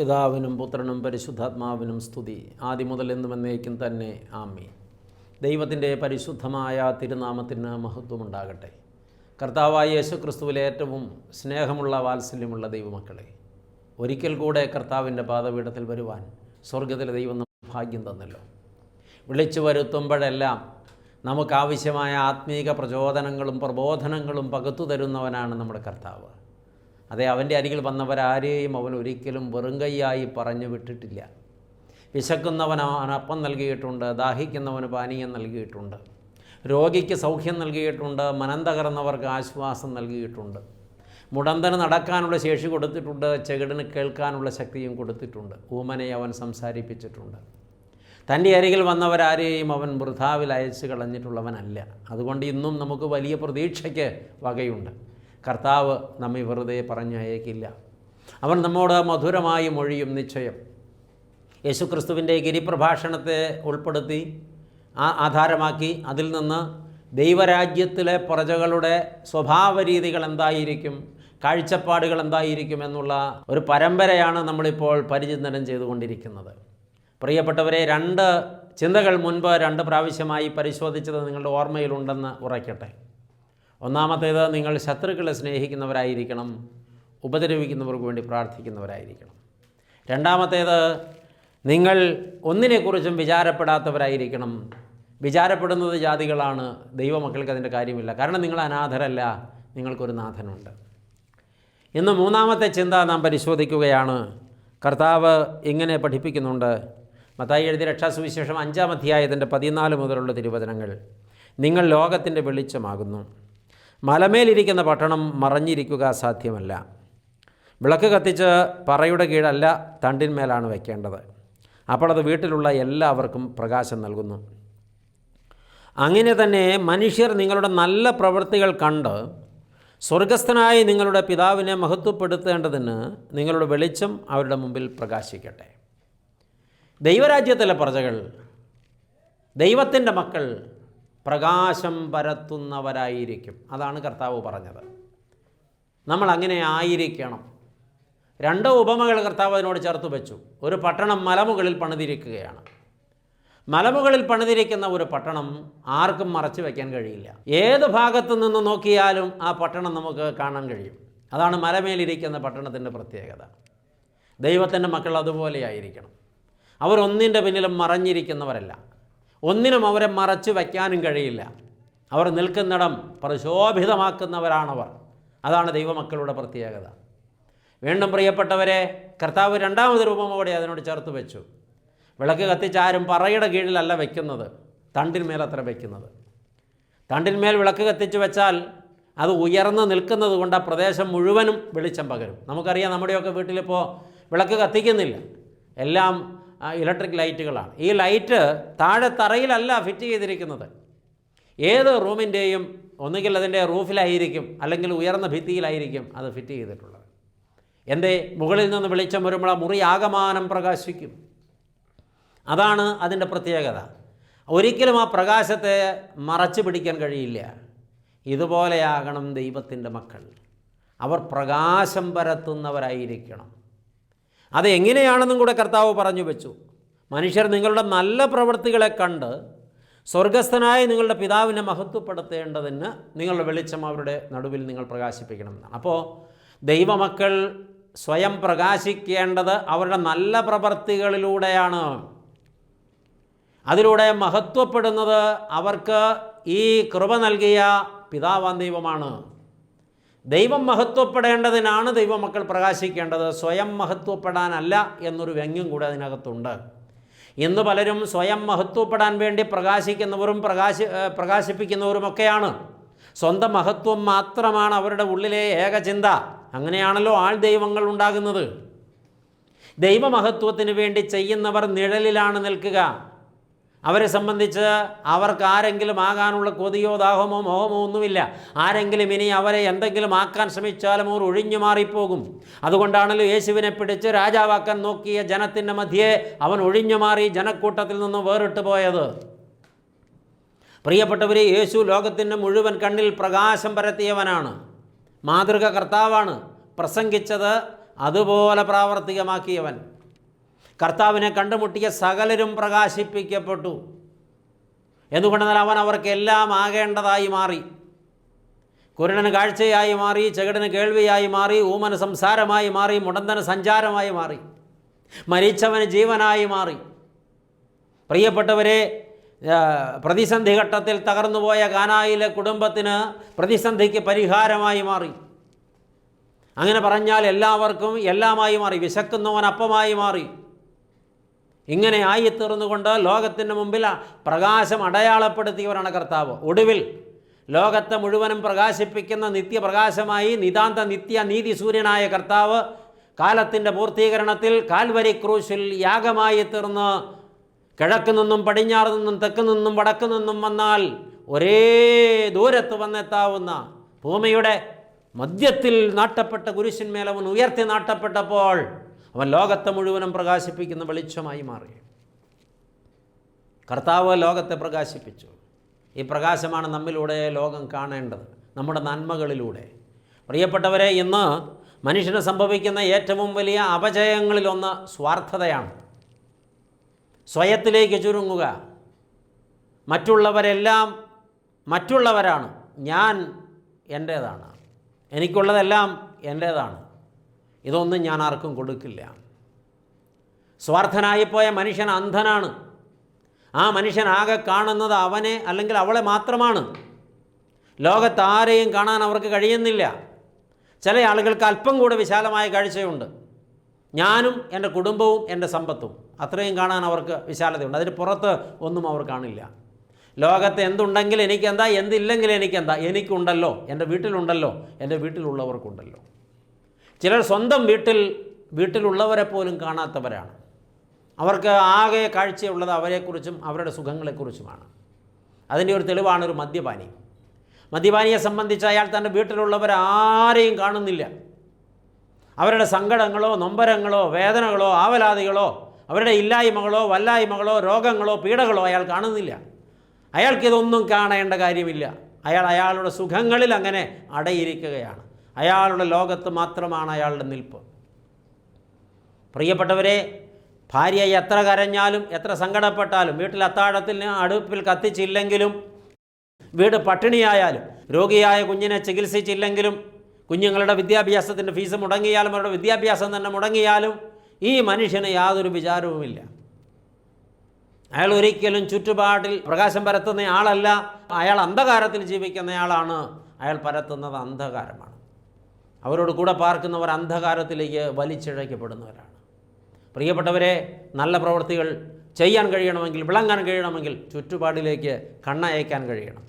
പിതാവിനും പുത്രനും പരിശുദ്ധാത്മാവിനും സ്തുതി. ആദ്യം മുതൽ എന്നും എന്നേക്കും തന്നെ ആമി ദൈവത്തിന്റെ പരിശുദ്ധമായ തിരുനാമത്തിന് മഹത്വമുണ്ടാകട്ടെ. കർത്താവായ യേശു ക്രിസ്തുവിലെ ഏറ്റവും സ്നേഹമുള്ള വാത്സല്യമുള്ള ദൈവമക്കളെ ഒരിക്കൽ കൂടെ കർത്താവിന്റെ പാദപീഠത്തിൽ വരുവാൻ സ്വർഗത്തിലെ ദൈവം ഭാഗ്യം തന്നല്ലോ. വിളിച്ചു വരുത്തുമ്പോഴെല്ലാം നമുക്കാവശ്യമായ ആത്മീക പ്രചോദനങ്ങളും പ്രബോധനങ്ങളും പകുത്തു തരുന്നവനാണ് നമ്മുടെ കർത്താവ്. അതെ അവന്റെ അരികിൽ വന്നവരാരെയും അവൻ ഒരിക്കലും വെറും വെറുങ്കൈയായി പറഞ്ഞു വിട്ടിട്ടില്ല. വിശക്കുന്നവന് അവൻ അപ്പം നൽകിയിട്ടുണ്ട് ദാഹിക്കുന്നവന് പാനീയം നൽകിയിട്ടുണ്ട് രോഗിക്ക് സൗഖ്യം നൽകിയിട്ടുണ്ട് മനം തകർന്നവർക്ക് ആശ്വാസം നൽകിയിട്ടുണ്ട്. മുടന്തന് നടക്കാനുള്ള ശേഷി കൊടുത്തിട്ടുണ്ട് ചെകിടിന് കേൾക്കാനുള്ള ശക്തിയും കൊടുത്തിട്ടുണ്ട്. ഊമനെ അവൻ സംസാരിപ്പിച്ചിട്ടുണ്ട്. തന്റെ അരികിൽ വന്നവരാരെയും അവൻ വൃഥാവിൽ അയച്ചു കളഞ്ഞിട്ടുള്ളവനല്ല. അതുകൊണ്ട് ഇന്നും നമുക്ക് വലിയ പ്രതീക്ഷയ്ക്ക് വകയുണ്ട്. കർത്താവ് നമ്മെ വെറുതെ പറഞ്ഞയക്കില്ല അവൻ നമ്മോട് മധുരമായി മൊഴിയും നിശ്ചയം. യേശുക്രിസ്തുവിന്റെ ഗിരിപ്രഭാഷണത്തെ ഉൾപ്പെടുത്തി ആ ആധാരമാക്കി അതിൽ നിന്ന് ദൈവരാജ്യത്തിലെ പ്രജകളുടെ സ്വഭാവ രീതികൾ എന്തായിരിക്കും കാഴ്ചപ്പാടുകൾ എന്തായിരിക്കും എന്നുള്ള ഒരു പരമ്പരയാണ് നമ്മളിപ്പോൾ പരിചിന്തനം ചെയ്തുകൊണ്ടിരിക്കുന്നത്. പ്രിയപ്പെട്ടവരെ രണ്ട് ചിന്തകൾ മുൻപ് രണ്ട് പ്രാവശ്യമായി പരിശോധിച്ചത് നിങ്ങളുടെ ഓർമ്മയിലുണ്ടെന്ന് ഉറയ്ക്കട്ടെ. ഒന്നാമത്തേത് നിങ്ങൾ ശത്രുക്കളെ സ്നേഹിക്കുന്നവരായിരിക്കണം ഉപദ്രവിക്കുന്നവർക്ക് വേണ്ടി പ്രാർത്ഥിക്കുന്നവരായിരിക്കണം. രണ്ടാമത്തേത് നിങ്ങൾ ഒന്നിനെക്കുറിച്ചും വിചാരപ്പെടാത്തവരായിരിക്കണം. വിചാരപ്പെടുന്നത് ജാതികളാണ് ദൈവമക്കൾക്ക് അതിന്റെ കാര്യമില്ല. കാരണം നിങ്ങൾ അനാഥരല്ല നിങ്ങൾക്കൊരു നാഥനുണ്ട്. ഇന്ന് മൂന്നാമത്തെ ചിന്ത നാം പരിശോധിക്കുകയാണ്. കർത്താവ് ഇങ്ങനെ പഠിപ്പിക്കുന്നുണ്ട്. മത്തായി എഴുതിയ രക്ഷാസുവിശേഷം അഞ്ചാം അധ്യായത്തിന്റെ പതിനാല് മുതലുള്ള തിരുവചനങ്ങൾ. നിങ്ങൾ ലോകത്തിന്റെ വെളിച്ചമാകുന്നു. മലമേലിരിക്കുന്ന പട്ടണം മറഞ്ഞിരിക്കുക സാധ്യമല്ല. വിളക്ക് കത്തിച്ച് പറയുടെ കീഴല്ല തണ്ടിന്മേലാണ് വയ്ക്കേണ്ടത് അപ്പോൾ അത് വീട്ടിലുള്ള എല്ലാവർക്കും പ്രകാശം നൽകുന്നു. അങ്ങനെ തന്നെ മനുഷ്യർ നിങ്ങളുടെ നല്ല പ്രവൃത്തികൾ കണ്ട് സ്വർഗസ്ഥനായ നിങ്ങളുടെ പിതാവിനെ മഹത്വപ്പെടുത്തേണ്ടതിന് നിങ്ങളുടെ വെളിച്ചം അവരുടെ മുമ്പിൽ പ്രകാശിക്കട്ടെ. ദൈവരാജ്യത്തിലെ പ്രജകൾ ദൈവത്തിന്റെ മക്കൾ പ്രകാശം പരത്തുന്നവരായിരിക്കും. അതാണ് കർത്താവ് പറഞ്ഞത്. നമ്മൾ അങ്ങനെ ആയിരിക്കണം. രണ്ട് ഉപമകൾ കർത്താവ് അതിനോട് ചേർത്ത് വെച്ചു. ഒരു പട്ടണം മലമുകളിൽ പണിതിരിക്കുകയാണ്. മലമുകളിൽ പണിതിരിക്കുന്ന ഒരു പട്ടണം ആർക്കും മറച്ചു വയ്ക്കാൻ കഴിയില്ല. ഏത് ഭാഗത്തു നിന്ന് നോക്കിയാലും ആ പട്ടണം നമുക്ക് കാണാൻ കഴിയും. അതാണ് മലമേലിരിക്കുന്ന പട്ടണത്തിന്റെ പ്രത്യേകത. ദൈവത്തിന്റെ മക്കൾ അതുപോലെ അതുപോലെയായിരിക്കണം അവരൊന്നിന്റെ പിന്നിലും മറഞ്ഞിരിക്കുന്നവരല്ല. ഒന്നിനും അവരെ മറച്ചു വയ്ക്കാനും കഴിയില്ല. അവർ നിൽക്കുന്നിടം പ്രശോഭിതമാക്കുന്നവരാണവർ. അതാണ് ദൈവമക്കളുടെ പ്രത്യേകത. വീണ്ടും പ്രിയപ്പെട്ടവരെ കർത്താവ് രണ്ടാമത് രൂപം അവിടെ അതിനോട് ചേർത്ത് വെച്ചു. വിളക്ക് കത്തിച്ചാരും പറയുടെ കീഴിലല്ല വയ്ക്കുന്നത് തണ്ടിന്മേലത്ര വയ്ക്കുന്നത് തണ്ടിന്മേൽ വിളക്ക് കത്തിച്ച് വെച്ചാൽ അത് ഉയർന്ന് നിൽക്കുന്നത് കൊണ്ട് ആ പ്രദേശം മുഴുവനും വെളിച്ചം പകരും. നമുക്കറിയാം നമ്മുടെയൊക്കെ വീട്ടിലിപ്പോൾ വിളക്ക് കത്തിക്കുന്നില്ല. എല്ലാം ഇലക്ട്രിക് ലൈറ്റുകളാണ്. ഈ ലൈറ്റ് താഴെ തറയിലല്ല ഫിറ്റ് ചെയ്തിരിക്കുന്നത്. ഏത് റൂമിന്റെയും ഒന്നുകിൽ അതിന്റെ റൂഫിലായിരിക്കും അല്ലെങ്കിൽ ഉയർന്ന ഭിത്തിയിലായിരിക്കും അത് ഫിറ്റ് ചെയ്തിട്ടുള്ളത്. എന്റെ മുകളിൽ നിന്ന് വെളിച്ചം വരുമ്പോൾ ആ മുറി ആകമാനം പ്രകാശിക്കും. അതാണ് അതിന്റെ പ്രത്യേകത. ഒരിക്കലും ആ പ്രകാശത്തെ മറച്ചു പിടിക്കാൻ കഴിയില്ല. ഇതുപോലെയാകണം ദൈവത്തിന്റെ മക്കൾ. അവർ പ്രകാശം പരത്തുന്നവരായിരിക്കണം. അത് എങ്ങനെയാണെന്നും കൂടെ കർത്താവ് പറഞ്ഞു വെച്ചു. മനുഷ്യർ നിങ്ങളുടെ നല്ല പ്രവൃത്തികളെ കണ്ട് സ്വർഗസ്ഥനായ നിങ്ങളുടെ പിതാവിനെ മഹത്വപ്പെടുത്തേണ്ടതിന് നിങ്ങളുടെ വെളിച്ചം അവരുടെ നടുവിൽ നിങ്ങൾ പ്രകാശിപ്പിക്കണം. എന്നാണ് അപ്പോൾ ദൈവമക്കൾ സ്വയം പ്രകാശിക്കേണ്ടത് അവരുടെ നല്ല പ്രവൃത്തികളിലൂടെയാണ് അതിലൂടെ മഹത്വപ്പെടുന്നത് അവർക്ക് ഈ കൃപ നൽകിയ പിതാവാൻ ദൈവമാണ്. ദൈവം മഹത്വപ്പെടേണ്ടതിനാണ് ദൈവമക്കൾ പ്രകാശിക്കേണ്ടത്. സ്വയം മഹത്വപ്പെടാനല്ല എന്നൊരു വ്യംഗ്യം കൂടെ അതിനകത്തുണ്ട്. ഇന്ന് പലരും സ്വയം മഹത്വപ്പെടാൻ വേണ്ടി പ്രകാശിക്കുന്നവരും പ്രകാശി പ്രകാശിപ്പിക്കുന്നവരുമൊക്കെയാണ്. സ്വന്തം മഹത്വം മാത്രമാണ് അവരുടെ ഉള്ളിലെ ഏകചിന്ത. അങ്ങനെയാണല്ലോ ആൾ ദൈവങ്ങൾ ഉണ്ടാകുന്നത്. ദൈവമഹത്വത്തിന് വേണ്ടി ചെയ്യുന്നവർ നിഴലിലാണ് നിൽക്കുക. അവരെ സംബന്ധിച്ച് അവർക്ക് ആരെങ്കിലും ആകാനുള്ള കൊതിയോ ദാഹമോ മോഹമോ ഒന്നുമില്ല. ആരെങ്കിലും ഇനി അവരെ എന്തെങ്കിലും ആക്കാൻ ശ്രമിച്ചാലും അവർ ഒഴിഞ്ഞു മാറിപ്പോകും. അതുകൊണ്ടാണല്ലോ യേശുവിനെ പിടിച്ച് രാജാവാക്കാൻ നോക്കിയ ജനത്തിന്റെ മധ്യേ അവൻ ഒഴിഞ്ഞു മാറി ജനക്കൂട്ടത്തിൽ നിന്ന് വേറിട്ട് പോയത്. പ്രിയപ്പെട്ടവരെ യേശു ലോകത്തിന്റെ മുഴുവൻ കണ്ണിൽ പ്രകാശം പരത്തിയവനാണ്. മാതൃക കർത്താവാണ് പ്രസംഗിച്ചത് അതുപോലെ പ്രാവർത്തികമാക്കിയവൻ. കർത്താവിനെ കണ്ടുമുട്ടിയ സകലരും പ്രകാശിപ്പിക്കപ്പെട്ടു. എന്തുകൊണ്ടെന്നാൽ അവൻ അവർക്ക് എല്ലാം ആകേണ്ടതായി മാറി. കുരുടന് കാഴ്ചയായി മാറി ചെകിടന് കേൾവിയായി മാറി ഊമന് സംസാരമായി മാറി മുടന്തന് സഞ്ചാരമായി മാറി. മരിച്ചവന് ജീവനായി മാറി. പ്രിയപ്പെട്ടവരെ പ്രതിസന്ധി ഘട്ടത്തിൽ തകർന്നുപോയ കാനായിലെ കുടുംബത്തിന് പ്രതിസന്ധിക്ക് പരിഹാരമായി മാറി. അങ്ങനെ പറഞ്ഞാൽ എല്ലാവർക്കും എല്ലാമായി മാറി വിശക്കുന്നവൻ അപ്പമായി മാറി. ഇങ്ങനെ ആയിത്തീർന്നുകൊണ്ട് ലോകത്തിന്റെ മുമ്പിൽ പ്രകാശം അടയാളപ്പെടുത്തിയവരാണ് കർത്താവ്. ഒടുവിൽ ലോകത്തെ മുഴുവനും പ്രകാശിപ്പിക്കുന്ന നിത്യപ്രകാശമായി നിതാന്ത നിത്യ നീതി സൂര്യനായ കർത്താവ് കാലത്തിന്റെ പൂർത്തീകരണത്തിൽ കാൽവരി ക്രൂശിൽ യാഗമായി തീർന്ന് കിഴക്കു നിന്നും പടിഞ്ഞാറ് നിന്നും തെക്ക് നിന്നും വടക്കു നിന്നും വന്നാൽ ഒരേ ദൂരത്ത് വന്നെത്താവുന്ന ഭൂമിയുടെ മധ്യത്തിൽ നാട്ടപ്പെട്ട കുരിശിന്മേൽ അവൻ ഉയർത്തി നാട്ടപ്പെട്ടപ്പോൾ അവൻ ലോകത്തെ മുഴുവനും പ്രകാശിപ്പിക്കുന്ന വെളിച്ചമായി മാറി. കർത്താവ് ലോകത്തെ പ്രകാശിപ്പിച്ചു. ഈ പ്രകാശമാണ് നമ്മിലൂടെ ലോകം കാണേണ്ടത് നമ്മുടെ നന്മകളിലൂടെ. പ്രിയപ്പെട്ടവരെ ഇന്ന് മനുഷ്യന് സംഭവിക്കുന്ന ഏറ്റവും വലിയ അപജയങ്ങളിലൊന്ന് സ്വാർത്ഥതയാണ്. സ്വയത്തിലേക്ക് ചുരുങ്ങുക. മറ്റുള്ളവരെല്ലാം മറ്റുള്ളവരാണ്. ഞാൻ എന്റേതാണ് എനിക്കുള്ളതെല്ലാം എന്റേതാണ് ഇതൊന്നും ഞാൻ ആർക്കും കൊടുക്കില്ല. സ്വാർത്ഥനായിപ്പോയ മനുഷ്യൻ അന്ധനാണ്. ആ മനുഷ്യൻ ആകെ കാണുന്നത് അവനെ അല്ലെങ്കിൽ അവളെ മാത്രമാണ്. ലോകത്ത് ആരെയും കാണാൻ അവർക്ക് കഴിയുന്നില്ല. ചില ആളുകൾക്ക് അല്പം കൂടെ വിശാലമായ കാഴ്ചയുണ്ട്. ഞാനും എന്റെ കുടുംബവും എന്റെ സമ്പത്തും അത്രയും കാണാൻ അവർക്ക് വിശാലതയുണ്ട്. അതിന് പുറത്ത് ഒന്നും അവർ കാണില്ല. ലോകത്ത് എന്തുണ്ടെങ്കിൽ എനിക്കെന്താ എന്തില്ലെങ്കിൽ എനിക്കെന്താ എനിക്കുണ്ടല്ലോ എന്റെ വീട്ടിലുണ്ടല്ലോ എന്റെ വീട്ടിലുള്ളവർക്കുണ്ടല്ലോ. ചിലർ സ്വന്തം വീട്ടിൽ വീട്ടിലുള്ളവരെ പോലും കാണാത്തവരാണ്. അവർക്ക് ആകെ കാഴ്ചയുള്ളത് അവരെക്കുറിച്ചും അവരുടെ സുഖങ്ങളെക്കുറിച്ചുമാണ്. അതിന്റെ ഒരു തെളിവാണ് ഒരു മദ്യപാനി. മദ്യപാനിയെ സംബന്ധിച്ച് അയാൾ തന്റെ വീട്ടിലുള്ളവരാരെയും കാണുന്നില്ല. അവരുടെ സങ്കടങ്ങളോ നൊമ്പരങ്ങളോ വേദനകളോ ആവലാതികളോ അവരുടെ ഇല്ലായ്മകളോ വല്ലായ്മകളോ രോഗങ്ങളോ പീഡകളോ അയാൾ കാണുന്നില്ല. അയാൾക്കിതൊന്നും കാണേണ്ട കാര്യമില്ല. അയാൾ അയാളുടെ സുഖങ്ങളിൽ അങ്ങനെ അടയിരിക്കുകയാണ്. അയാളുടെ ലോകത്ത് മാത്രമാണ് അയാളുടെ നിൽപ്പ്. പ്രിയപ്പെട്ടവരെ ഭാര്യ എത്ര കരഞ്ഞാലും എത്ര സങ്കടപ്പെട്ടാലും വീട്ടിൽ അത്താഴത്തിൽ അടുപ്പിൽ കത്തിച്ചില്ലെങ്കിലും വീട് പട്ടിണിയായാലും രോഗിയായ കുഞ്ഞിനെ ചികിത്സിച്ചില്ലെങ്കിലും കുഞ്ഞുങ്ങളുടെ വിദ്യാഭ്യാസത്തിന്റെ ഫീസ് മുടങ്ങിയാലും അവരുടെ വിദ്യാഭ്യാസം തന്നെ മുടങ്ങിയാലും ഈ മനുഷ്യന് യാതൊരു വിചാരവുമില്ല. അയാൾ ഒരിക്കലും ചുറ്റുപാടിൽ പ്രകാശം പരത്തുന്ന ആളല്ല. അയാൾ അന്ധകാരത്തിൽ ജീവിക്കുന്നയാളാണ് അയാൾ പരത്തുന്നത് അന്ധകാരമാണ്. അവരോട് കൂടെ പാർക്കുന്നവർ അന്ധകാരത്തിലേക്ക് വലിച്ചിഴയ്ക്കപ്പെടുന്നവരാണ് പ്രിയപ്പെട്ടവരെ നല്ല പ്രവൃത്തികൾ ചെയ്യാൻ കഴിയണമെങ്കിൽ വിളങ്ങാൻ കഴിയണമെങ്കിൽ ചുറ്റുപാടിലേക്ക് കണ്ണയക്കാൻ കഴിയണം.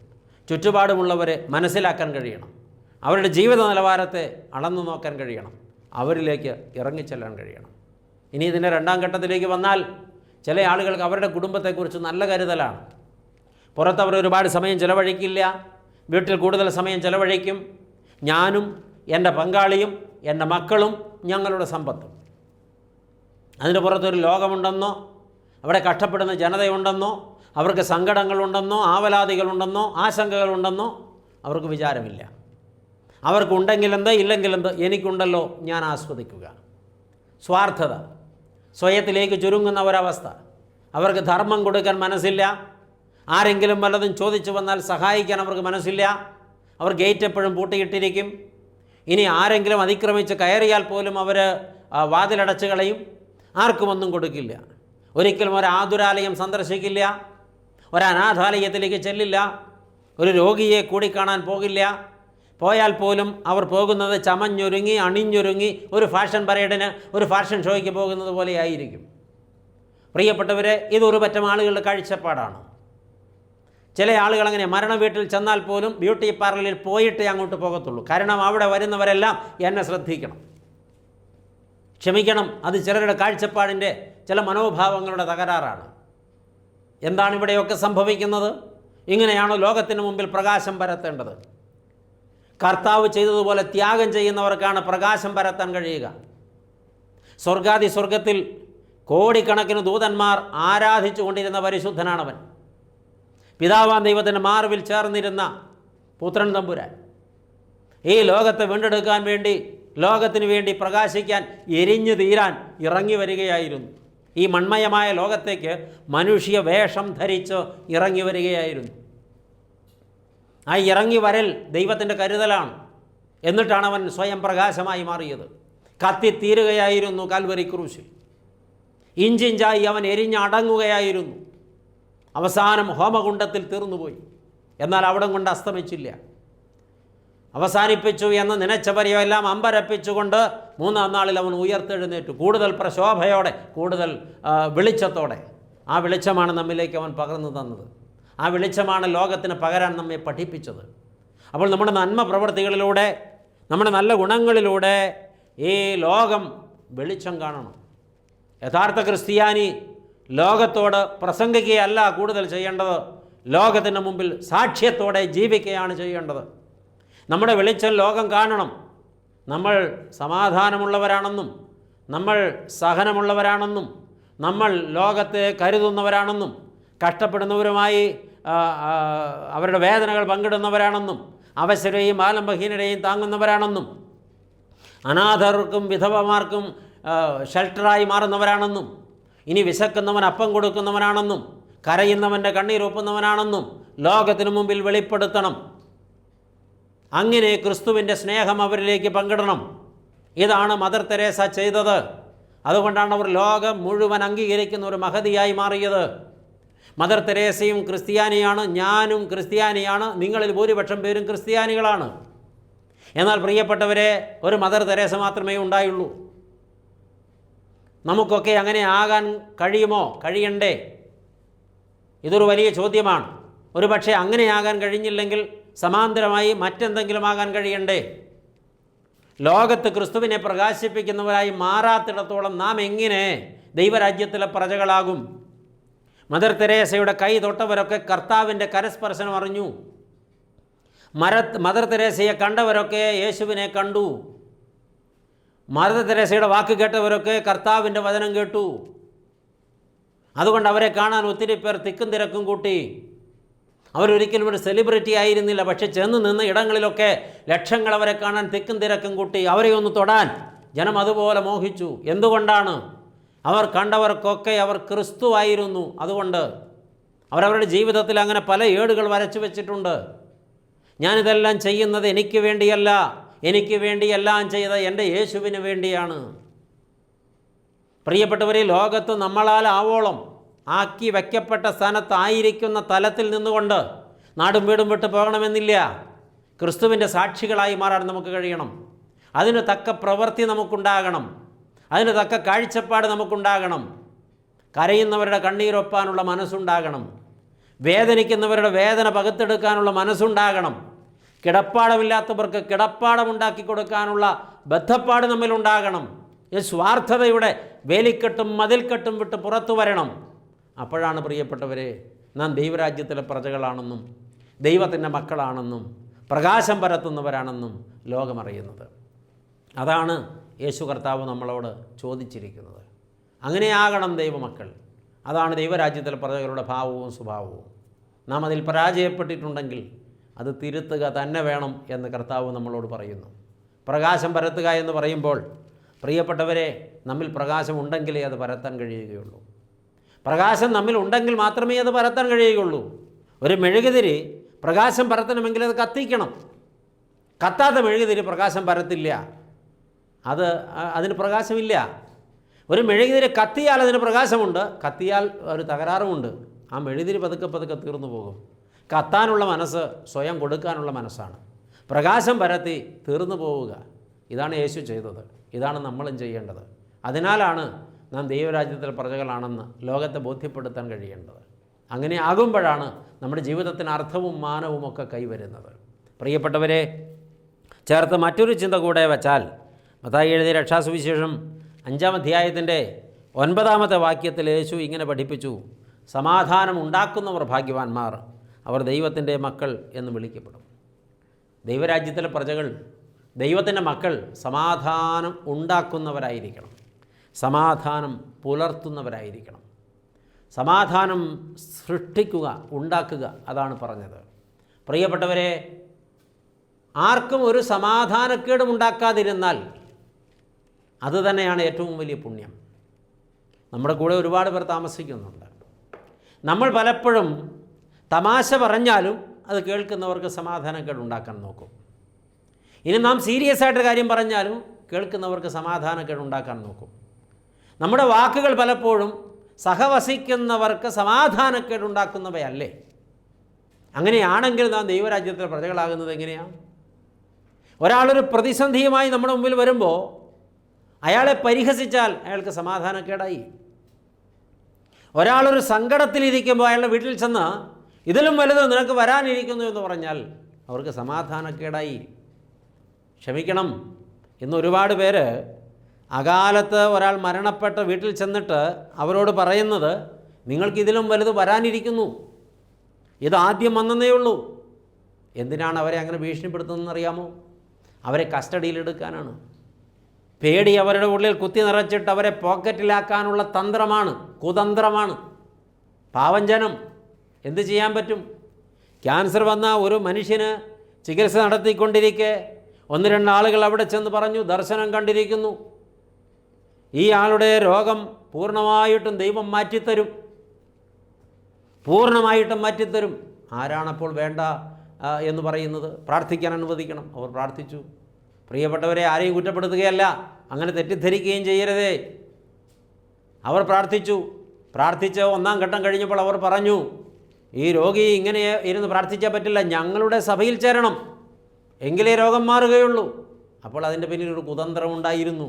ചുറ്റുപാടുമുള്ളവരെ മനസ്സിലാക്കാൻ കഴിയണം. അവരുടെ ജീവിത നിലവാരത്തെ അളന്നു നോക്കാൻ കഴിയണം. അവരിലേക്ക് ഇറങ്ങിച്ചെല്ലാൻ കഴിയണം. ഇനി ഇതിന്റെ രണ്ടാം ഘട്ടത്തിലേക്ക് വന്നാൽ ചില ആളുകൾക്ക് അവരുടെ കുടുംബത്തെക്കുറിച്ച് നല്ല കരുതലാണ്. പുറത്തവർ ഒരുപാട് സമയം ചിലവഴിക്കില്ല. വീട്ടിൽ കൂടുതൽ സമയം ചിലവഴിക്കും. ഞാനും എന്റെ പങ്കാളിയും എന്റെ മക്കളും ഞങ്ങളുടെ സമ്പത്തും. അതിന് പുറത്തൊരു ലോകമുണ്ടെന്നോ അവിടെ കഷ്ടപ്പെടുന്ന ജനതയുണ്ടെന്നോ അവർക്ക് സങ്കടങ്ങളുണ്ടെന്നോ ആവലാതികളുണ്ടെന്നോ ആശങ്കകളുണ്ടെന്നോ അവർക്ക് വിചാരമില്ല. അവർക്കുണ്ടെങ്കിലെന്ത് ഇല്ലെങ്കിലെന്ത് എനിക്കുണ്ടല്ലോ ഞാൻ ആസ്വദിക്കുക. സ്വാർത്ഥത സ്വയത്തിലേക്ക് ചുരുങ്ങുന്ന ഒരവസ്ഥ. അവർക്ക് ധർമ്മം കൊടുക്കാൻ മനസ്സില്ല. ആരെങ്കിലും വല്ലതും ചോദിച്ചു വന്നാൽ സഹായിക്കാൻ അവർക്ക് മനസ്സില്ല. അവർ ഗേറ്റ് എപ്പോഴും പൂട്ടിയിട്ടിരിക്കും. ഇനി ആരെങ്കിലും അതിക്രമിച്ച് കയറിയാൽ പോലും അവർ വാതിലടച്ച് കളയും. ആർക്കും ഒന്നും കൊടുക്കില്ല. ഒരിക്കലും ഒരു ആതുരാലയം സന്ദർശിക്കില്ല. ഒരു അനാഥാലയത്തിലേക്ക് ചെല്ലില്ല. ഒരു രോഗിയെ കൂടിക്കാണാൻ പോകില്ല. പോയാൽ പോലും അവർ പോകുന്നത് ചമഞ്ഞൊരുങ്ങി അണിഞ്ഞൊരുങ്ങി ഒരു ഫാഷൻ പരേഡിന് ഒരു ഫാഷൻ ഷോയ്ക്ക് പോകുന്നത് പോലെ ആയിരിക്കും പ്രിയപ്പെട്ടവരെ ഇതൊരു പറ്റം ആളുകളുടെ കാഴ്ചപ്പാടാണ്. ചില ആളുകൾ അങ്ങനെ മരണ വീട്ടിൽ ചെന്നാൽ പോലും ബ്യൂട്ടി പാർലറിൽ പോയിട്ടേ അങ്ങോട്ട് പോകത്തുള്ളൂ. കാരണം അവിടെ വരുന്നവരെല്ലാം എന്നെ ശ്രദ്ധിക്കണം. ക്ഷമിക്കണം. അത് ചിലരുടെ കാഴ്ചപ്പാടിന്റെ ചില മനോഭാവങ്ങളുടെ തകരാറാണ്. എന്താണ് ഇവിടെയൊക്കെ സംഭവിക്കുന്നത്? ഇങ്ങനെയാണ് ലോകത്തിന് മുമ്പിൽ പ്രകാശം പരത്തേണ്ടത്? കർത്താവ് ചെയ്തതുപോലെ ത്യാഗം ചെയ്യുന്നവർക്കാണ് പ്രകാശം പരത്താൻ കഴിയുക. സ്വർഗാദി സ്വർഗത്തിൽ കോടിക്കണക്കിന് ദൂതന്മാർ ആരാധിച്ചു കൊണ്ടിരുന്ന പരിശുദ്ധനാണവൻ. പിതാവാൻ ദൈവത്തിന്റെ മാർവിൽ ചേർന്നിരുന്ന പുത്രൻ തമ്പുരാൻ. ഈ ലോകത്തെ വീണ്ടെടുക്കാൻ വേണ്ടി ലോകത്തിന് വേണ്ടി പ്രകാശിക്കാൻ എരിഞ്ഞു തീരാൻ ഇറങ്ങി വരികയായിരുന്നു. ഈ മൺമയമായ ലോകത്തേക്ക് മനുഷ്യ വേഷം ധരിച്ച് ഇറങ്ങി വരികയായിരുന്നു. ആ ഇറങ്ങി വരൽ ദൈവത്തിന്റെ കരുതലാണ് എന്നിട്ടാണ് അവൻ സ്വയം പ്രകാശമായി മാറിയത്. കത്തിത്തീരുകയായിരുന്നു കാൽവരി ക്രൂശിൽ. ഇഞ്ചിഞ്ചായി അവൻ എരിഞ്ഞടങ്ങുകയായിരുന്നു അവസാനം ഹോമകുണ്ടത്തിൽ തീർന്നുപോയി. എന്നാൽ അവിടം കൊണ്ട് അസ്തമിച്ചില്ല. അവസാനിപ്പിച്ചു എന്ന് നനച്ചവരെയെല്ലാം അമ്പരപ്പിച്ചുകൊണ്ട് മൂന്നാം നാളിൽ അവൻ ഉയർത്തെഴുന്നേറ്റു. കൂടുതൽ പ്രശോഭയോടെ കൂടുതൽ വെളിച്ചത്തോടെ. ആ വെളിച്ചമാണ് നമ്മിലേക്ക് അവൻ പകർന്നു തന്നത്. ആ വെളിച്ചമാണ് ലോകത്തിന് പകരാൻ നമ്മെ പഠിപ്പിച്ചത്. അപ്പോൾ നമ്മുടെ നന്മ പ്രവൃത്തികളിലൂടെ നമ്മുടെ നല്ല ഗുണങ്ങളിലൂടെ ഈ ലോകം വെളിച്ചം കാണണം. യഥാർത്ഥ ക്രിസ്ത്യാനി ലോകത്തോട് പ്രസംഗിക്കുകയല്ല കൂടുതൽ ചെയ്യേണ്ടത്. ലോകത്തിന് മുമ്പിൽ സാക്ഷ്യത്തോടെ ജീവിക്കുകയാണ് ചെയ്യേണ്ടത്. നമ്മുടെ വെളിച്ചം ലോകം കാണണം. നമ്മൾ സമാധാനമുള്ളവരാണെന്നും നമ്മൾ സഹനമുള്ളവരാണെന്നും നമ്മൾ ലോകത്തെ കരുതുന്നവരാണെന്നും കഷ്ടപ്പെടുന്നവരുമായി അവരുടെ വേദനകൾ പങ്കിടുന്നവരാണെന്നും അവശരെയും ആലംബഹീനരെയും താങ്ങുന്നവരാണെന്നും അനാഥർക്കും വിധവമാർക്കും ഷെൽട്ടറായി മാറുന്നവരാണെന്നും ഇനി വിശക്കുന്നവൻ അപ്പം കൊടുക്കുന്നവനാണെന്നും കരയുന്നവന്റെ കണ്ണീരൊപ്പുന്നവനാണെന്നും ലോകത്തിനു മുമ്പിൽ വെളിപ്പെടുത്തണം. അങ്ങനെ ക്രിസ്തുവിന്റെ സ്നേഹം അവരിലേക്ക് പങ്കിടണം. ഇതാണ് മദർ തെരേസ ചെയ്തത്. അതുകൊണ്ടാണ് അവർ ലോകം മുഴുവൻ അംഗീകരിക്കുന്ന ഒരു മഹതിയായി മാറിയത്. മദർ തെരേസയും ക്രിസ്ത്യാനിയാണ് ഞാനും ക്രിസ്ത്യാനിയാണ് നിങ്ങളിൽ ഭൂരിപക്ഷം പേരും ക്രിസ്ത്യാനികളാണ്. എന്നാൽ പ്രിയപ്പെട്ടവരെ ഒരു മദർ തെരേസ മാത്രമേ ഉണ്ടായുള്ളൂ. നമുക്കൊക്കെ അങ്ങനെ ആകാൻ കഴിയുമോ? കഴിയണ്ടേ? ഇതൊരു വലിയ ചോദ്യമാണ്. ഒരു പക്ഷേ അങ്ങനെയാകാൻ കഴിഞ്ഞില്ലെങ്കിൽ സമാന്തരമായി മറ്റെന്തെങ്കിലും ആകാൻ കഴിയണ്ടേ? ലോകത്ത് ക്രിസ്തുവിനെ പ്രകാശിപ്പിക്കുന്നവരായി മാറാത്തിടത്തോളം നാം എങ്ങനെ ദൈവരാജ്യത്തിലെ പ്രജകളാകും? മദർ തെരേസയുടെ കൈ തൊട്ടവരൊക്കെ കർത്താവിന്റെ കരസ്പർശനം അറിഞ്ഞു. മര മദർ തെരേസയെ കണ്ടവരൊക്കെ യേശുവിനെ കണ്ടു. മദർ തെരേസയുടെ വാക്ക് കേട്ടവരൊക്കെ കർത്താവിന്റെ വചനം കേട്ടു. അതുകൊണ്ട് അവരെ കാണാൻ ഒത്തിരി പേർ തിക്കും തിരക്കും കൂട്ടി. അവരൊരിക്കലും ഒരു സെലിബ്രിറ്റി ആയിരുന്നില്ല. പക്ഷെ ചെന്ന് നിന്ന് ഇടങ്ങളിലൊക്കെ ലക്ഷങ്ങൾ അവരെ കാണാൻ തിക്കും തിരക്കും കൂട്ടി. അവരെ ഒന്ന് തൊടാൻ ജനം അതുപോലെ മോഹിച്ചു. എന്തുകൊണ്ടാണ്? അവർ കണ്ടവർക്കൊക്കെ അവർ ക്രിസ്തുവായിരുന്നു അതുകൊണ്ട് അവരവരുടെ ജീവിതത്തിൽ അങ്ങനെ പല ഏടുകൾ വരച്ചു വെച്ചിട്ടുണ്ട്. ഞാനിതെല്ലാം ചെയ്യുന്നത് എനിക്ക് വേണ്ടിയല്ല. എനിക്ക് വേണ്ടി എല്ലാം ചെയ്ത എന്റെ യേശുവിന് വേണ്ടിയാണ്. പ്രിയപ്പെട്ടവരെ ലോകത്ത് നമ്മളാൽ ആവോളം ആക്കി വയ്ക്കപ്പെട്ട സ്ഥാനത്തായിരിക്കുന്ന തലത്തിൽ നിന്നുകൊണ്ട് നാടും വീടും വിട്ട് പോകണമെന്നില്ല. ക്രിസ്തുവിന്റെ സാക്ഷികളായി മാറാൻ നമുക്ക് കഴിയണം. അതിന് തക്ക പ്രവൃത്തി നമുക്കുണ്ടാകണം. അതിന് തക്ക കാഴ്ചപ്പാട് നമുക്കുണ്ടാകണം. കരയുന്നവരുടെ കണ്ണീരൊപ്പാനുള്ള മനസ്സുണ്ടാകണം. വേദനിക്കുന്നവരുടെ വേദന പകുത്തെടുക്കാനുള്ള മനസ്സുണ്ടാകണം. കിടപ്പാടമില്ലാത്തവർക്ക് കിടപ്പാടമുണ്ടാക്കി കൊടുക്കാനുള്ള ബദ്ധപ്പാട് നമ്മിലുണ്ടാകണം. സ്വാർത്ഥതയുടെ വേലിക്കെട്ടും മതിൽക്കെട്ടും വിട്ട് പുറത്തു വരണം. അപ്പോഴാണ് പ്രിയപ്പെട്ടവരെ നാം ദൈവരാജ്യത്തിലെ പ്രജകളാണെന്നും ദൈവത്തിന്റെ മക്കളാണെന്നും പ്രകാശം പരത്തുന്നവരാണെന്നും ലോകമറിയുന്നത്. അതാണ് യേശു കർത്താവ് നമ്മളോട് ചോദിച്ചിരിക്കുന്നത്. അങ്ങനെയാകണം ദൈവമക്കൾ. അതാണ് ദൈവരാജ്യത്തിലെ പ്രജകളുടെ ഭാവവും സ്വഭാവവും. നാം അതിൽ പരാജയപ്പെട്ടിട്ടുണ്ടെങ്കിൽ അത് തിരുത്തുക തന്നെ വേണം എന്ന് കർത്താവ് നമ്മളോട് പറയുന്നു. പ്രകാശം പരത്തുക എന്ന് പറയുമ്പോൾ പ്രിയപ്പെട്ടവരെ നമ്മിൽ പ്രകാശം ഉണ്ടെങ്കിലേ അത് പരത്താൻ കഴിയുകയുള്ളൂ. പ്രകാശം നമ്മിൽ ഉണ്ടെങ്കിൽ മാത്രമേ അത് പരത്താൻ കഴിയുകയുള്ളൂ. ഒരു മെഴുകുതിരി പ്രകാശം പരത്തണമെങ്കിൽ അത് കത്തിക്കണം. കത്താത്ത മെഴുകുതിരി പ്രകാശം പരത്തില്ല. അത് അതിന് പ്രകാശമില്ല. ഒരു മെഴുകുതിരി കത്തിയാൽ അതിന് പ്രകാശമുണ്ട്. കത്തിയാൽ ഒരു തകരാറുമുണ്ട്. ആ മെഴുകുതിരി പതുക്കെ പതുക്കെ തീർന്നു പോകും. കത്താനുള്ള മനസ്സ് സ്വയം കൊടുക്കാനുള്ള മനസ്സാണ്. പ്രകാശം പരത്തി തീർന്നു പോവുക. ഇതാണ് യേശു ചെയ്തത്. ഇതാണ് നമ്മളും ചെയ്യേണ്ടത്. അതിനാലാണ് നാം ദൈവരാജ്യത്തിൽ പ്രജകളാണെന്ന് ലോകത്തെ ബോധ്യപ്പെടുത്താൻ കഴിയേണ്ടത്. അങ്ങനെ ആകുമ്പോഴാണ് നമ്മുടെ ജീവിതത്തിന് അർത്ഥവും മാനവും ഒക്കെ കൈവരുന്നത്. പ്രിയപ്പെട്ടവരെ ചേർത്ത് മറ്റൊരു ചിന്ത കൂടെ വച്ചാൽ മത്തായി എഴുതിയ രക്ഷാസുവിശേഷം അഞ്ചാം അധ്യായത്തിന്റെ ഒൻപതാമത്തെ വാക്യത്തിൽ യേശു ഇങ്ങനെ പഠിപ്പിച്ചു സമാധാനം ഉണ്ടാക്കുന്നവർ ഭാഗ്യവാന്മാർ അവർ ദൈവത്തിന്റെ മക്കൾ എന്ന് വിളിക്കപ്പെടും. ദൈവരാജ്യത്തിലെ പ്രജകൾ ദൈവത്തിന്റെ മക്കൾ സമാധാനം ഉണ്ടാക്കുന്നവരായിരിക്കണം. സമാധാനം പുലർത്തുന്നവരായിരിക്കണം. സമാധാനം സൃഷ്ടിക്കുക ഉണ്ടാക്കുക അതാണ് പറഞ്ഞത്. പ്രിയപ്പെട്ടവരെ ആർക്കും ഒരു സമാധാനക്കേടും ഉണ്ടാക്കാതിരുന്നാൽ അത് തന്നെയാണ് ഏറ്റവും വലിയ പുണ്യം. നമ്മുടെ കൂടെ ഒരുപാട് പേർ താമസിക്കുന്നുണ്ട്. നമ്മൾ പലപ്പോഴും തമാശ പറഞ്ഞാലും അത് കേൾക്കുന്നവർക്ക് സമാധാനക്കേട് ഉണ്ടാക്കാൻ നോക്കും. ഇനി നാം സീരിയസ് ആയിട്ട് കാര്യം പറഞ്ഞാലും കേൾക്കുന്നവർക്ക് സമാധാനക്കേട് ഉണ്ടാക്കാൻ നോക്കും. നമ്മുടെ വാക്കുകൾ പലപ്പോഴും സഹവസിക്കുന്നവർക്ക് സമാധാനക്കേട് ഉണ്ടാക്കുന്നവയല്ലേ? അങ്ങനെയാണെങ്കിൽ നാം ദൈവരാജ്യത്തിലെ പ്രജകളാകുന്നത് എങ്ങനെയാണ് ഒരാളൊരു പ്രതിസന്ധിയുമായി നമ്മുടെ മുമ്പിൽ വരുമ്പോൾ അയാളെ പരിഹസിച്ചാൽ അയാൾക്ക് സമാധാനക്കേടായി. ഒരാളൊരു സങ്കടത്തിലിരിക്കുമ്പോൾ അയാളുടെ വീട്ടിൽ ചെന്ന് ഇതിലും വലുത് നിനക്ക് വരാനിരിക്കുന്നു എന്ന് പറഞ്ഞാൽ അവർക്ക് സമാധാനക്കേടായി. ക്ഷമിക്കണം. ഇന്ന് ഒരുപാട് പേര് അകാലത്ത് ഒരാൾ മരണപ്പെട്ട വീട്ടിൽ ചെന്നിട്ട് അവരോട് പറയുന്നത് നിങ്ങൾക്കിതിലും വലുത് വരാനിരിക്കുന്നു. ഇതാദ്യം വന്നതേ ഉള്ളൂ. എന്തിനാണ് അവരെ അങ്ങനെ ഭീഷണിപ്പെടുത്തുന്നതെന്ന് അറിയാമോ അവരെ കസ്റ്റഡിയിലെടുക്കാനാണ് പേടി അവരുടെ ഉള്ളിൽ കുത്തി നിറച്ചിട്ട് അവരെ പോക്കറ്റിലാക്കാനുള്ള തന്ത്രമാണ് കുതന്ത്രമാണ്. പാവം ജനം. എന്ത് ചെയ്യാൻ പറ്റും? ക്യാൻസർ വന്ന ഒരു മനുഷ്യന് ചികിത്സ നടത്തിക്കൊണ്ടിരിക്കെ. ഒന്ന് രണ്ട് ആളുകൾ അവിടെ ചെന്ന് പറഞ്ഞു ദർശനം കണ്ടിരിക്കുന്നു. ഈ ആളുടെ രോഗം പൂർണമായിട്ടും ദൈവം മാറ്റിത്തരും. പൂർണമായിട്ടും മാറ്റിത്തരും. ആരാണപ്പോൾ വേണ്ട എന്ന് പറയുന്നത് പ്രാർത്ഥിക്കാൻ അനുവദിക്കണം. അവർ പ്രാർത്ഥിച്ചു. പ്രിയപ്പെട്ടവരെ ആരെയും കുറ്റപ്പെടുത്തുകയല്ല. അങ്ങനെ തെറ്റിദ്ധരിക്കുകയും ചെയ്യരുതേ. അവർ പ്രാർത്ഥിച്ചു. പ്രാർത്ഥിച്ച് ഒന്നാം ഘട്ടം കഴിഞ്ഞപ്പോൾ അവർ പറഞ്ഞു ഈ രോഗി ഇങ്ങനെ ഇരുന്ന് പ്രാർത്ഥിച്ചാൽ പറ്റില്ല ഞങ്ങളുടെ സഭയിൽ ചേരണം. എങ്കിലേ രോഗം മാറുകയുള്ളൂ. അപ്പോൾ അതിന്റെ പിന്നിൽ ഒരു കുതന്ത്രം ഉണ്ടായിരുന്നു.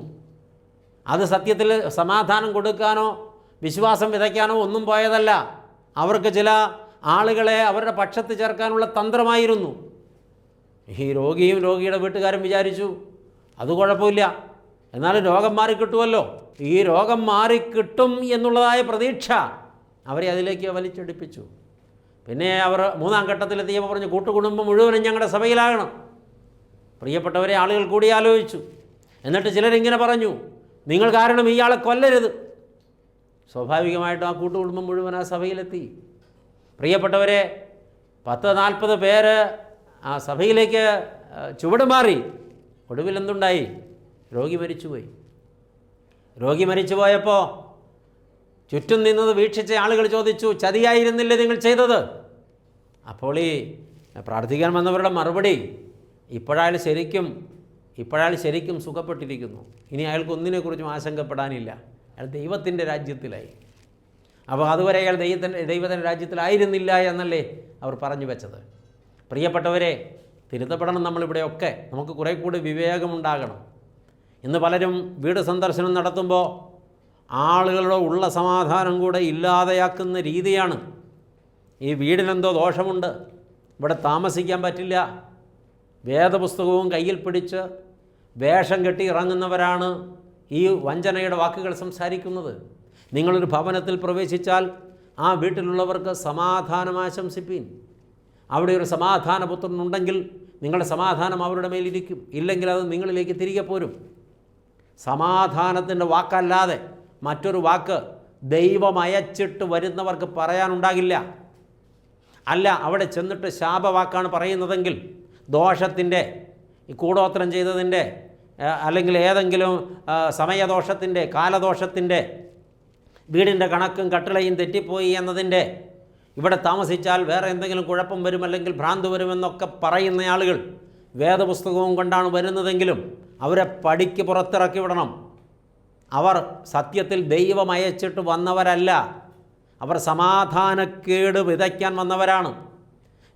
അത് സത്യത്തിൽ സമാധാനം കൊടുക്കാനോ വിശ്വാസം വിതയ്ക്കാനോ ഒന്നും പോയതല്ല. അവർക്ക് ചില ആളുകളെ അവരുടെ പക്ഷത്ത് ചേർക്കാനുള്ള തന്ത്രമായിരുന്നു. ഈ രോഗിയും രോഗിയുടെ വീട്ടുകാരും വിചാരിച്ചു അത് കുഴപ്പമില്ല. എന്നാലും രോഗം മാറിക്കിട്ടുമല്ലോ ഈ രോഗം മാറിക്കിട്ടും എന്നുള്ളതായ പ്രതീക്ഷ അവരെ അതിലേക്ക് വലിച്ചെടുപ്പിച്ചു. പിന്നെ അവർ മൂന്നാം ഘട്ടത്തിൽ ഘട്ടത്തിലെത്തിയപ്പോൾ പറഞ്ഞു കൂട്ടുകുടുംബം മുഴുവനും ഞങ്ങളുടെ സഭയിലാകണം. പ്രിയപ്പെട്ടവരെ ആളുകൾ കൂടി ആലോചിച്ചു. എന്നിട്ട് ചിലരിങ്ങനെ പറഞ്ഞു നിങ്ങൾ കാരണം ഇയാളെ കൊല്ലരുത്. സ്വാഭാവികമായിട്ടും ആ കൂട്ടുകുടുംബം മുഴുവൻ ആ സഭയിലെത്തി. പ്രിയപ്പെട്ടവരെ പത്ത് നാൽപ്പത് പേര് ആ സഭയിലേക്ക് ചുവട് മാറി. ഒടുവിൽ എന്തുണ്ടായി? രോഗി മരിച്ചുപോയി. രോഗി മരിച്ചു പോയപ്പോൾ ചുറ്റും നിന്നത് വീക്ഷിച്ച ആളുകൾ ചോദിച്ചു ചതിയായിരുന്നില്ലേ നിങ്ങൾ ചെയ്തത്? അപ്പോൾ ഈ പ്രാർത്ഥിക്കാൻ വന്നവരുടെ മറുപടി ഇപ്പോഴയാൾ ശരിക്കും ഇപ്പോഴയാൾ ശരിക്കും സുഖപ്പെട്ടിരിക്കുന്നു. ഇനി അയാൾക്ക് ഒന്നിനെക്കുറിച്ചും ആശങ്കപ്പെടാനില്ല. അയാൾ ദൈവത്തിന്റെ രാജ്യത്തിലായി. അപ്പോൾ അതുവരെ അയാൾ ദൈവത്തിന്റെ ദൈവത്തിന്റെ രാജ്യത്തിലായിരുന്നില്ല എന്നല്ലേ അവർ പറഞ്ഞു വെച്ചത്. പ്രിയപ്പെട്ടവരെ തിരുത്തപ്പെടണം നമ്മളിവിടെയൊക്കെ. നമുക്ക് കുറേ കൂടി വിവേകമുണ്ടാകണം ഇന്ന് പലരും വീട് സന്ദർശനം നടത്തുമ്പോൾ ആളുകളുടെ ഉള്ള സമാധാനം കൂടെ ഇല്ലാതെയാക്കുന്ന രീതിയാണ്. ഈ വീടിനെന്തോ ദോഷമുണ്ട്. ഇവിടെ താമസിക്കാൻ പറ്റില്ല. വേദപുസ്തകവും കയ്യിൽ പിടിച്ച് വേഷം കെട്ടി ഇറങ്ങുന്നവരാണ് ഈ വഞ്ചനയുടെ വാക്കുകൾ സംസാരിക്കുന്നത്. നിങ്ങളൊരു ഭവനത്തിൽ പ്രവേശിച്ചാൽ ആ വീട്ടിലുള്ളവർക്ക് സമാധാനം ആശംസിപ്പീൻ. അവിടെ ഒരു സമാധാനപുത്രനുണ്ടെങ്കിൽ നിങ്ങളുടെ സമാധാനം അവരുടെ മേലിരിക്കും. ഇല്ലെങ്കിൽ അത് നിങ്ങളിലേക്ക് തിരികെ പോരും. സമാധാനത്തിന്റെ വാക്കല്ലാതെ മറ്റൊരു വാക്ക് ദൈവമയച്ചിട്ട് വരുന്നവർക്ക് പറയാനുണ്ടാകില്ല. അല്ല അവിടെ ചെന്നിട്ട് ശാപവാക്കാണ് പറയുന്നതെങ്കിൽ ദോഷത്തിന്റെ കൂടോത്രം ചെയ്തതിന്റെ അല്ലെങ്കിൽ ഏതെങ്കിലും സമയദോഷത്തിന്റെ കാലദോഷത്തിന്റെ വീടിന്റെ കണക്കും കട്ടിളയും തെറ്റിപ്പോയി എന്നതിന്റെ ഇവിടെ താമസിച്ചാൽ വേറെ എന്തെങ്കിലും കുഴപ്പം വരും അല്ലെങ്കിൽ ഭ്രാന്ത് വരുമെന്നൊക്കെ പറയുന്ന ആളുകൾ വേദപുസ്തകവും കൊണ്ടാണ് വരുന്നതെങ്കിലും അവരെ പടിക്ക് പുറത്തിറക്കി വിടണം. അവർ സത്യത്തിൽ ദൈവം അയച്ചിട്ട് വന്നവരല്ല. അവർ സമാധാനക്കേട് വിതയ്ക്കാൻ വന്നവരാണ്.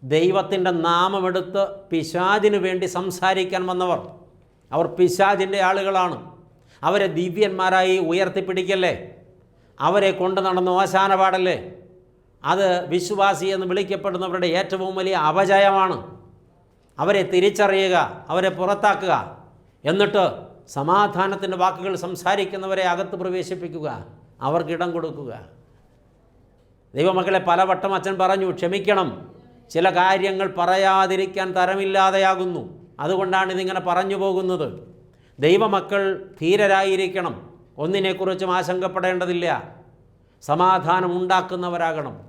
ദൈവത്തിന്റെ നാമമെടുത്ത് പിശാചിന് വേണ്ടി സംസാരിക്കാൻ വന്നവർ. അവർ പിശാചിന്റെ ആളുകളാണ്. അവരെ ദിവ്യന്മാരായി ഉയർത്തിപ്പിടിക്കല്ലേ? അവരെ കൊണ്ടു നടന്ന് ഓശാനപാടല്ലേ? അത് വിശ്വാസി എന്ന് വിളിക്കപ്പെടുന്നവരുടെ ഏറ്റവും വലിയ അപജയമാണ്. അവരെ തിരിച്ചറിയുക അവരെ പുറത്താക്കുക. എന്നിട്ട് സമാധാനത്തിന്റെ വാക്കുകൾ സംസാരിക്കുന്നവരെ അകത്ത് പ്രവേശിപ്പിക്കുക അവർക്കിടം കൊടുക്കുക. ദൈവമക്കളെ പലവട്ടം അച്ഛൻ പറഞ്ഞു ക്ഷമിക്കണം. ചില കാര്യങ്ങൾ പറയാതിരിക്കാൻ തരമില്ലാതെയാകുന്നു. അതുകൊണ്ടാണ് ഇതിങ്ങനെ പറഞ്ഞു പോകുന്നത്. ദൈവമക്കൾ ധീരരായിരിക്കണം. ഒന്നിനെക്കുറിച്ചും ആശങ്കപ്പെടേണ്ടതില്ല. സമാധാനം ഉണ്ടാക്കുന്നവരാകണം.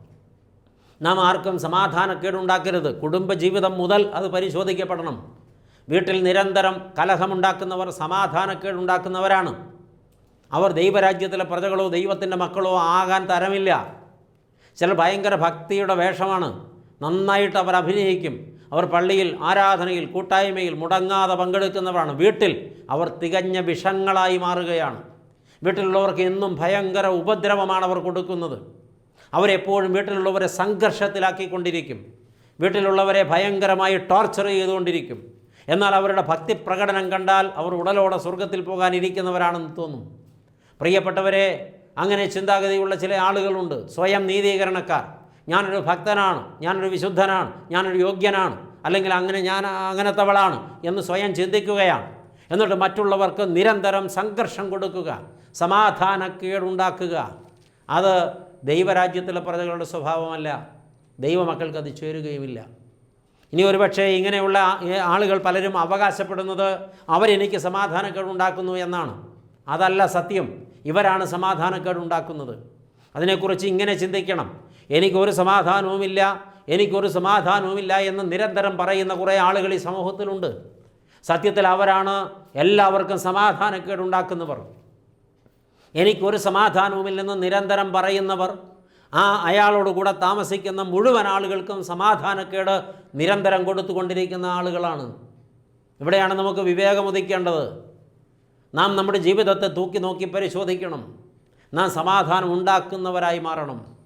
നാം ആർക്കും സമാധാനക്കേടുണ്ടാക്കരുത്. കുടുംബജീവിതം മുതൽ അത് പരിശോധിക്കപ്പെടണം. വീട്ടിൽ നിരന്തരം കലഹമുണ്ടാക്കുന്നവർ സമാധാനക്കേടുണ്ടാക്കുന്നവരാണ് അവർ ദൈവരാജ്യത്തിലെ പ്രജകളോ ദൈവത്തിന്റെ മക്കളോ ആകാൻ തരമില്ല. ചില ഭയങ്കര ഭക്തിയുടെ വേഷമാണ്. നന്നായിട്ട് അവർ അഭിനയിക്കും. അവർ പള്ളിയിൽ ആരാധനയിൽ കൂട്ടായ്മയിൽ മുടങ്ങാതെ പങ്കെടുക്കുന്നവരാണ്. വീട്ടിൽ അവർ തികഞ്ഞ വിഷങ്ങളായി മാറുകയാണ്. വീട്ടിലുള്ളവർക്ക് എന്നും ഭയങ്കര ഉപദ്രവമാണ് അവർ കൊടുക്കുന്നത്. അവരെപ്പോഴും വീട്ടിലുള്ളവരെ സംഘർഷത്തിലാക്കിക്കൊണ്ടിരിക്കും. വീട്ടിലുള്ളവരെ ഭയങ്കരമായി ടോർച്ചർ ചെയ്തുകൊണ്ടിരിക്കും. എന്നാൽ അവരുടെ ഭക്തി പ്രകടനം കണ്ടാൽ അവർ ഉടലോടെ സ്വർഗത്തിൽ പോകാനിരിക്കുന്നവരാണെന്ന് തോന്നും. പ്രിയപ്പെട്ടവരെ അങ്ങനെ ചിന്താഗതിയുള്ള ചില ആളുകളുണ്ട്. സ്വയം നീതീകരണക്കാർ. ഞാനൊരു ഭക്തനാണ് ഞാനൊരു വിശുദ്ധനാണ് ഞാനൊരു യോഗ്യനാണ് അല്ലെങ്കിൽ അങ്ങനെ ഞാൻ അങ്ങനത്തവളാണ് എന്ന് സ്വയം ചിന്തിക്കുകയാണ്. എന്നിട്ട് മറ്റുള്ളവർക്ക് നിരന്തരം സംഘർഷം കൊടുക്കുക സമാധാനക്കേടുണ്ടാക്കുക. അത് ദൈവരാജ്യത്തിലെ പ്രജകളുടെ സ്വഭാവമല്ല. ദൈവമക്കൾക്ക് അത് ചേരുകയുമില്ല. ഇനി ഒരു പക്ഷേ ഇങ്ങനെയുള്ള ആളുകൾ പലരും അവകാശപ്പെടുന്നത് അവരെനിക്ക് സമാധാനക്കേട് ഉണ്ടാക്കുന്നു എന്നാണ്. അതല്ല സത്യം. ഇവരാണ് സമാധാനക്കേട് ഉണ്ടാക്കുന്നത് അതിനെക്കുറിച്ച് ഇങ്ങനെ ചിന്തിക്കണം. എനിക്കൊരു സമാധാനവുമില്ല എനിക്കൊരു സമാധാനവുമില്ല എന്ന് നിരന്തരം പറയുന്ന കുറേ ആളുകൾ ഈ സമൂഹത്തിലുണ്ട്. സത്യത്തിൽ അവരാണ് എല്ലാവർക്കും സമാധാനക്കേടുണ്ടാക്കുന്നവർ. എനിക്കൊരു സമാധാനവുമില്ലെന്ന് നിരന്തരം പറയുന്നവർ ആ അയാളോട് കൂടെ താമസിക്കുന്ന മുഴുവൻ ആളുകൾക്കും സമാധാനക്കേട് നിരന്തരം കൊടുത്തുകൊണ്ടിരിക്കുന്ന ആളുകളാണ്. ഇവിടെയാണ് നമുക്ക് വിവേകമുദിക്കേണ്ടത് നാം നമ്മുടെ ജീവിതത്തെ തൂക്കി നോക്കി പരിശോധിക്കണം. നാം സമാധാനം ഉണ്ടാക്കുന്നവരായി മാറണം.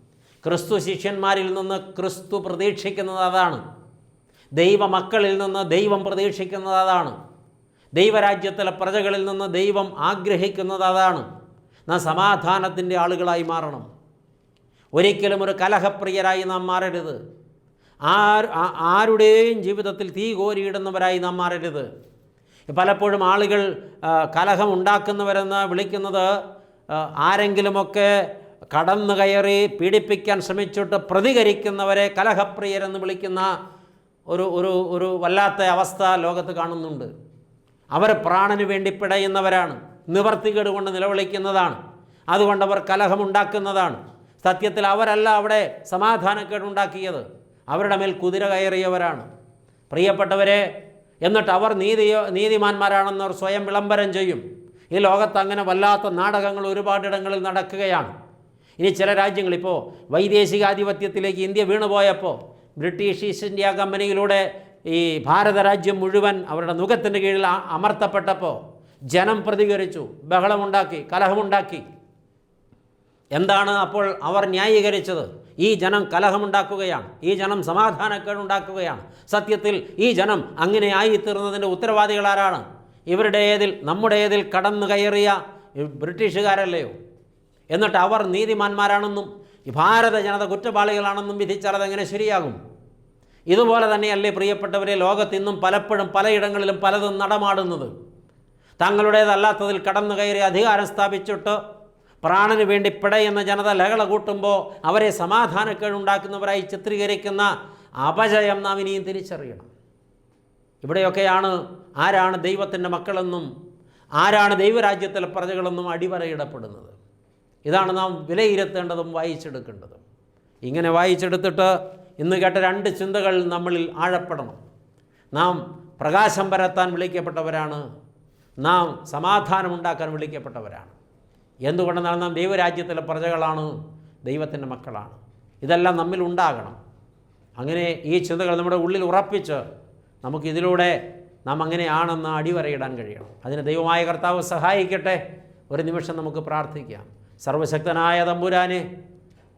ക്രിസ്തു ശിഷ്യന്മാരിൽ നിന്ന് ക്രിസ്തു പ്രതീക്ഷിക്കുന്നത് അതാണ്. ദൈവമക്കളിൽ നിന്ന് ദൈവം പ്രതീക്ഷിക്കുന്നത് അതാണ്. ദൈവരാജ്യത്തിലെ പ്രജകളിൽ നിന്ന് ദൈവം ആഗ്രഹിക്കുന്നത് അതാണ്. നാം സമാധാനത്തിന്റെ ആളുകളായി മാറണം. ഒരിക്കലും ഒരു കലഹപ്രിയരായി നാം മാറരുത്. ആരുടെയും ജീവിതത്തിൽ തീ കോരിയിടുന്നവരായി നാം മാറരുത്. പലപ്പോഴും ആളുകൾ കലഹം ഉണ്ടാക്കുന്നവരെന്ന് വിളിക്കുന്നത് ആരെങ്കിലുമൊക്കെ കടന്നു കയറി പീഡിപ്പിക്കാൻ ശ്രമിച്ചിട്ട് പ്രതികരിക്കുന്നവരെ കലഹപ്രിയരെന്ന് വിളിക്കുന്ന ഒരു ഒരു ഒരു വല്ലാത്ത അവസ്ഥ ലോകത്ത് കാണുന്നുണ്ട്. അവർ പ്രാണന് വേണ്ടി പിടയുന്നവരാണ് നിവർത്തികേട് കൊണ്ട് നിലവിളിക്കുന്നതാണ്. അതുകൊണ്ട് അവർ കലഹമുണ്ടാക്കുന്നതാണ് സത്യത്തിൽ അവരല്ല അവിടെ സമാധാനക്കേടുണ്ടാക്കിയത്. അവരുടെ മേൽ കുതിര കയറിയവരാണ്. പ്രിയപ്പെട്ടവരെ എന്നിട്ട് അവർ നീതിയോ നീതിമാന്മാരാണെന്നവർ സ്വയം വിളംബരം ചെയ്യും. ഈ ലോകത്ത് അങ്ങനെ വല്ലാത്ത നാടകങ്ങൾ ഒരുപാടിടങ്ങളിൽ നടക്കുകയാണ്. ഇനി ചില രാജ്യങ്ങൾ ഇപ്പോൾ വൈദേശികാധിപത്യത്തിലേക്ക് ഇന്ത്യ വീണുപോയപ്പോൾ ബ്രിട്ടീഷ് ഈസ്റ്റ് ഇന്ത്യ കമ്പനിയിലൂടെ ഈ ഭാരതരാജ്യം മുഴുവൻ അവരുടെ നുഖത്തിന്റെ കീഴിൽ അമർത്തപ്പെട്ടപ്പോൾ ജനം പ്രതികരിച്ചു ബഹളമുണ്ടാക്കി കലഹമുണ്ടാക്കി. എന്താണ് അപ്പോൾ അവർ ന്യായീകരിച്ചത്? ഈ ജനം കലഹമുണ്ടാക്കുകയാണ്. ഈ ജനം സമാധാനക്കേടുണ്ടാക്കുകയാണ്. സത്യത്തിൽ ഈ ജനം അങ്ങനെ ആയിത്തീർന്നതിന്റെ ഉത്തരവാദികളാരാണ് ഇവരുടേതിൽ നമ്മുടേതിൽ കടന്നു കയറിയ ബ്രിട്ടീഷുകാരല്ലയോ? എന്നിട്ട് അവർ നീതിമാന്മാരാണെന്നും ഭാരത ജനത കുറ്റവാളികളാണെന്നും വിധിച്ചാൽ അതെങ്ങനെ ശരിയാകും? ഇതുപോലെ തന്നെയല്ലേ പ്രിയപ്പെട്ടവരെ ലോകത്തിന്നും പലപ്പോഴും പലയിടങ്ങളിലും പലതും നടമാടുന്നത്. തങ്ങളുടേതല്ലാത്തതിൽ കടന്നു കയറി അധികാരം സ്ഥാപിച്ചിട്ട് പ്രാണന് വേണ്ടി പിടയുന്ന ജനത ലഹള കൂട്ടുമ്പോൾ അവരെ സമാധാനക്കേടുണ്ടാക്കുന്നവരായി ചിത്രീകരിക്കുന്ന അപജയം നാം ഇനിയും തിരിച്ചറിയണം. ഇവിടെയൊക്കെയാണ് ആരാണ് ദൈവത്തിന്റെ മക്കളെന്നും ആരാണ് ദൈവരാജ്യത്തിലെ പ്രജകളെന്നും അടിവരയിടപ്പെടുന്നത്. ഇതാണ് നാം വിലയിരുത്തേണ്ടതും വായിച്ചെടുക്കേണ്ടതും. ഇങ്ങനെ വായിച്ചെടുത്തിട്ട് ഇന്ന് കേട്ട രണ്ട് ചിന്തകൾ നമ്മളിൽ ആഴപ്പെടണം. നാം പ്രകാശം പരത്താൻ വിളിക്കപ്പെട്ടവരാണ്. നാം സമാധാനമുണ്ടാക്കാൻ വിളിക്കപ്പെട്ടവരാണ്. എന്തുകൊണ്ടെന്നാൽ നാം ദൈവരാജ്യത്തിലെ പ്രജകളാണ് ദൈവത്തിന്റെ മക്കളാണ്. ഇതെല്ലാം നമ്മിൽ ഉണ്ടാകണം. അങ്ങനെ ഈ ചിന്തകൾ നമ്മുടെ ഉള്ളിൽ ഉറപ്പിച്ച് നമുക്കിതിലൂടെ നാം അങ്ങനെയാണെന്ന് അടിവരയിടാൻ കഴിയണം. അതിന് ദൈവമായ കർത്താവ് സഹായിക്കട്ടെ. ഒരു നിമിഷം നമുക്ക് പ്രാർത്ഥിക്കാം. സർവശക്തനായ തമ്പുരാനെ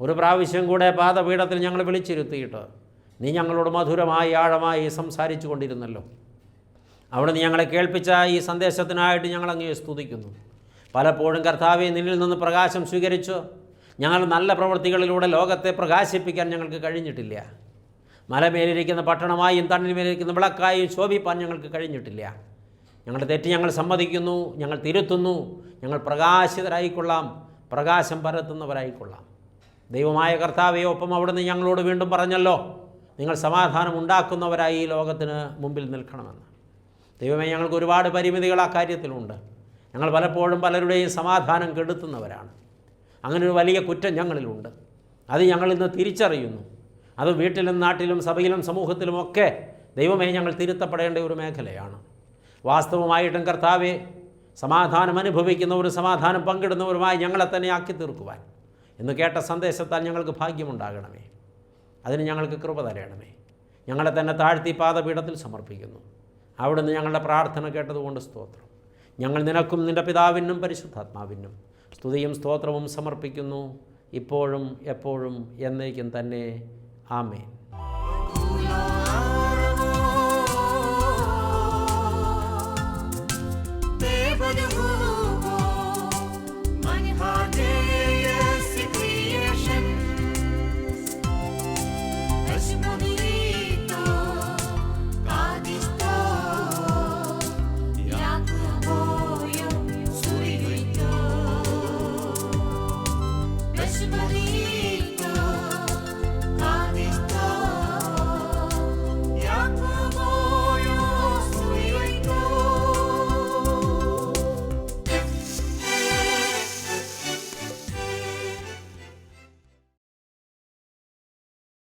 ഒരു പ്രാവശ്യം കൂടെ പാദപീഠത്തിൽ ഞങ്ങൾ വിളിച്ചിരുത്തിയിട്ട് നീ ഞങ്ങളോട് മധുരമായി ആഴമായി സംസാരിച്ചു കൊണ്ടിരുന്നല്ലോ. അവിടെ നീ ഞങ്ങളെ കേൾപ്പിച്ച ഈ സന്ദേശത്തിനായിട്ട് ഞങ്ങൾ സ്തുതിക്കുന്നു. പലപ്പോഴും കർത്താവെ നിന്നിൽ നിന്ന് പ്രകാശം സ്വീകരിച്ചു? ഞങ്ങൾ നല്ല പ്രവൃത്തികളിലൂടെ ലോകത്തെ പ്രകാശിപ്പിക്കാൻ ഞങ്ങൾക്ക് കഴിഞ്ഞിട്ടില്ല. മലമേലിരിക്കുന്ന പട്ടണമായും തണ്ണിന്മേലിരിക്കുന്ന വിളക്കായും ശോഭിപ്പാൻ ഞങ്ങൾക്ക് കഴിഞ്ഞിട്ടില്ല. ഞങ്ങളുടെ തെറ്റ് ഞങ്ങൾ സമ്മതിക്കുന്നു ഞങ്ങൾ തിരുത്തുന്നു ഞങ്ങൾ പ്രകാശിതരായിക്കൊള്ളാം പ്രകാശം പരത്തുന്നവരായിക്കൊള്ളാം. ദൈവമായ കർത്താവെ ഒപ്പം അവിടുന്ന് ഞങ്ങളോട് വീണ്ടും പറഞ്ഞല്ലോ നിങ്ങൾ സമാധാനം ഉണ്ടാക്കുന്നവരായി ലോകത്തിന് മുമ്പിൽ നിൽക്കണമെന്ന്. ദൈവമേ ഞങ്ങൾക്ക് ഒരുപാട് പരിമിതികൾ ആ കാര്യത്തിലുണ്ട്. ഞങ്ങൾ പലപ്പോഴും പലരുടെയും സമാധാനം കെടുത്തുന്നവരാണ്. അങ്ങനെ ഒരു വലിയ കുറ്റം ഞങ്ങളിലുണ്ട്. അത് ഞങ്ങൾ ഇന്ന് തിരിച്ചറിയുന്നു. അത് വീട്ടിലും നാട്ടിലും സഭയിലും സമൂഹത്തിലുമൊക്കെ ദൈവമേ ഞങ്ങൾ തിരുത്തപ്പെടേണ്ട ഒരു മേഖലയാണ്. വാസ്തവമായിട്ടും കർത്താവെ സമാധാനം അനുഭവിക്കുന്നവരും സമാധാനം പങ്കിടുന്നവരുമായി ഞങ്ങളെ തന്നെ ആക്കി തീർക്കുവാൻ. എന്ന് കേട്ട സന്ദേശത്താൽ ഞങ്ങൾക്ക് ഭാഗ്യമുണ്ടാകണമേ. അതിന് ഞങ്ങൾക്ക് കൃപ തരയണമേ ഞങ്ങളെ തന്നെ താഴ്ത്തി പാദപീഠത്തിൽ സമർപ്പിക്കുന്നു. അവിടുന്ന് ഞങ്ങളുടെ പ്രാർത്ഥന കേട്ടതുകൊണ്ട് സ്തോത്രം. ഞങ്ങൾ നിനക്കും നിന്റെ പിതാവിനും പരിശുദ്ധാത്മാവിനും സ്തുതിയും സ്തോത്രവും സമർപ്പിക്കുന്നു ഇപ്പോഴും എപ്പോഴും എന്നേക്കും തന്നെ. ആമേൻ.